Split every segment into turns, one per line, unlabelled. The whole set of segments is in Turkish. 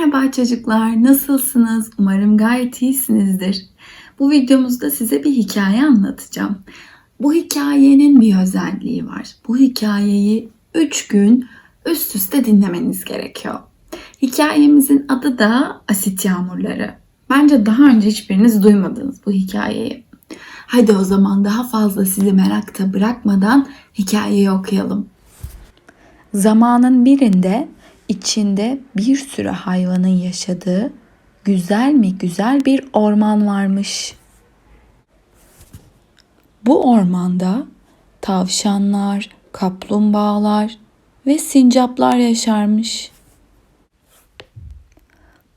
Merhaba çocuklar, nasılsınız? Umarım gayet iyisinizdir. Bu videomuzda size bir hikaye anlatacağım. Bu hikayenin bir özelliği var. Bu hikayeyi 3 gün üst üste dinlemeniz gerekiyor. Hikayemizin adı da Asit Yağmurları. Bence daha önce hiçbiriniz duymadınız bu hikayeyi. Hadi o zaman daha fazla sizi merakta bırakmadan hikayeyi okuyalım. Zamanın birinde içinde bir sürü hayvanın yaşadığı güzel mi güzel bir orman varmış. Bu ormanda tavşanlar, kaplumbağalar ve sincaplar yaşarmış.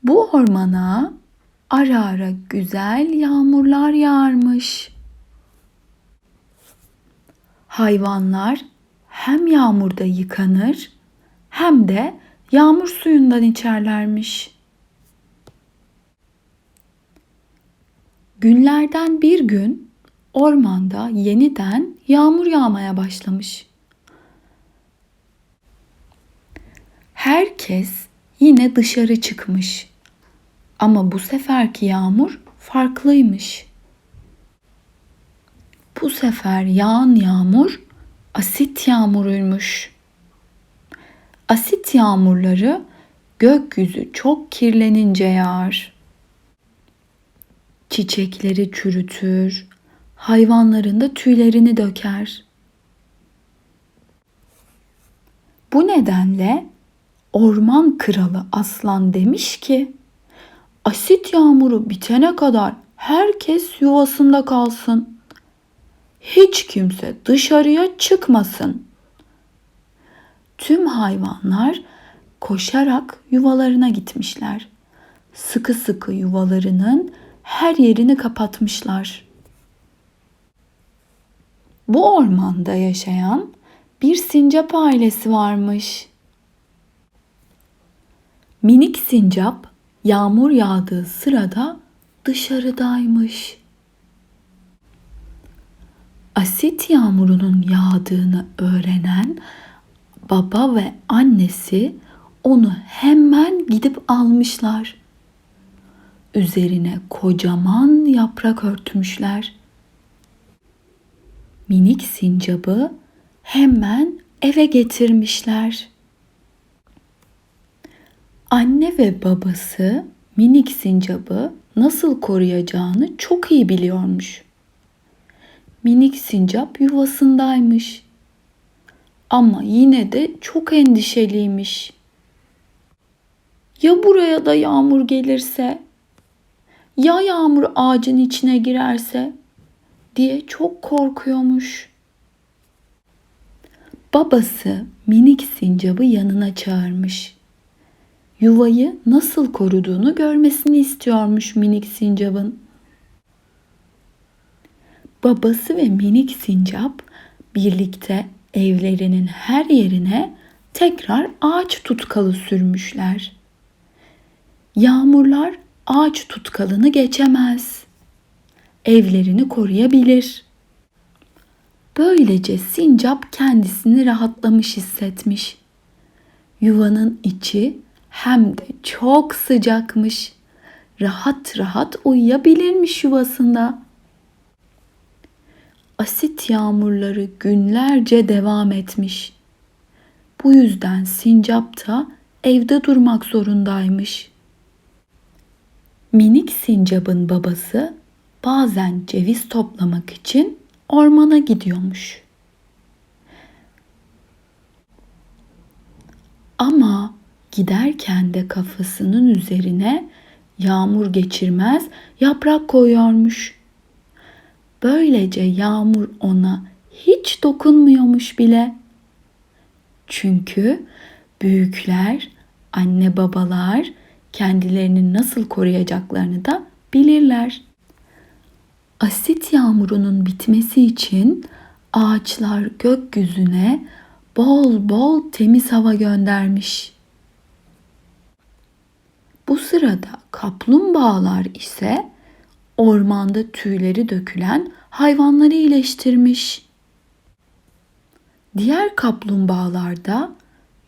Bu ormana ara ara güzel yağmurlar yağarmış. Hayvanlar hem yağmurda yıkanır hem de yağmur suyundan içerlermiş. Günlerden bir gün ormanda yeniden yağmur yağmaya başlamış. Herkes yine dışarı çıkmış. Ama bu seferki yağmur farklıymış. Bu sefer yağan yağmur asit yağmuruymuş. Asit yağmurları gökyüzü çok kirlenince yağar. Çiçekleri çürütür, hayvanların da tüylerini döker. Bu nedenle orman kralı aslan demiş ki asit yağmuru bitene kadar herkes yuvasında kalsın. Hiç kimse dışarıya çıkmasın. Tüm hayvanlar koşarak yuvalarına gitmişler. Sıkı sıkı yuvalarının her yerini kapatmışlar. Bu ormanda yaşayan bir sincap ailesi varmış. Minik sincap yağmur yağdığı sırada dışarıdaymış. Asit yağmurunun yağdığını öğrenen baba ve annesi onu hemen gidip almışlar. Üzerine kocaman yaprak örtmüşler. Minik sincabı hemen eve getirmişler. Anne ve babası minik sincabı nasıl koruyacağını çok iyi biliyormuş. Minik sincap yuvasındaymış. Ama yine de çok endişeliymiş. Ya buraya da yağmur gelirse? Ya yağmur ağacın içine girerse? diye çok korkuyormuş. Babası minik sincabı yanına çağırmış. Yuvayı nasıl koruduğunu görmesini istiyormuş minik sincabın. Babası ve minik sincap birlikte evlerinin her yerine tekrar ağaç tutkalı sürmüşler. Yağmurlar ağaç tutkalını geçemez. Evlerini koruyabilir. Böylece sincap kendisini rahatlamış hissetmiş. Yuvanın içi hem de çok sıcakmış. Rahat rahat uyuyabilirmiş yuvasında asit yağmurları günlerce devam etmiş. Bu yüzden sincap da evde durmak zorundaymış. Minik sincapın babası bazen ceviz toplamak için ormana gidiyormuş. Ama giderken de kafasının üzerine yağmur geçirmez yaprak koyuyormuş. Böylece yağmur ona hiç dokunmuyormuş bile. Çünkü büyükler, anne babalar kendilerini nasıl koruyacaklarını da bilirler. Asit yağmurunun bitmesi için ağaçlar gökyüzüne bol bol temiz hava göndermiş. Bu sırada kaplumbağalar ise ormanda tüyleri dökülen hayvanları iyileştirmiş. Diğer kaplumbağalar da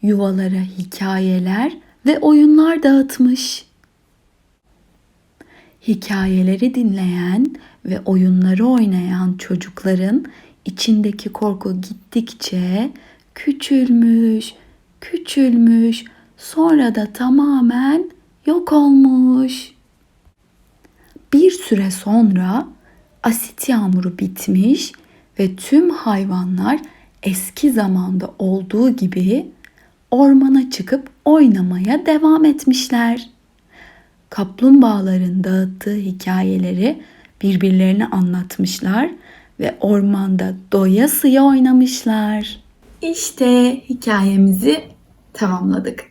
yuvalara hikayeler ve oyunlar dağıtmış. Hikayeleri dinleyen ve oyunları oynayan çocukların içindeki korku gittikçe küçülmüş, küçülmüş, sonra da tamamen yok olmuş. Bir süre sonra asit yağmuru bitmiş ve tüm hayvanlar eski zamanda olduğu gibi ormana çıkıp oynamaya devam etmişler. Kaplumbağaların dağıttığı hikayeleri birbirlerine anlatmışlar ve ormanda doyasıya oynamışlar. İşte hikayemizi tamamladık.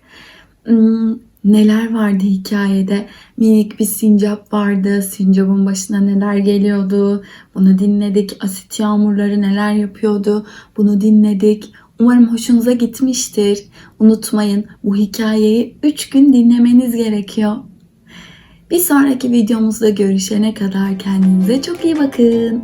Neler vardı hikayede? Minik bir sincap vardı. Sincapın başına neler geliyordu? Bunu dinledik. Asit yağmurları neler yapıyordu? Bunu dinledik. Umarım hoşunuza gitmiştir. Unutmayın bu hikayeyi 3 gün dinlemeniz gerekiyor. Bir sonraki videomuzda görüşene kadar kendinize çok iyi bakın.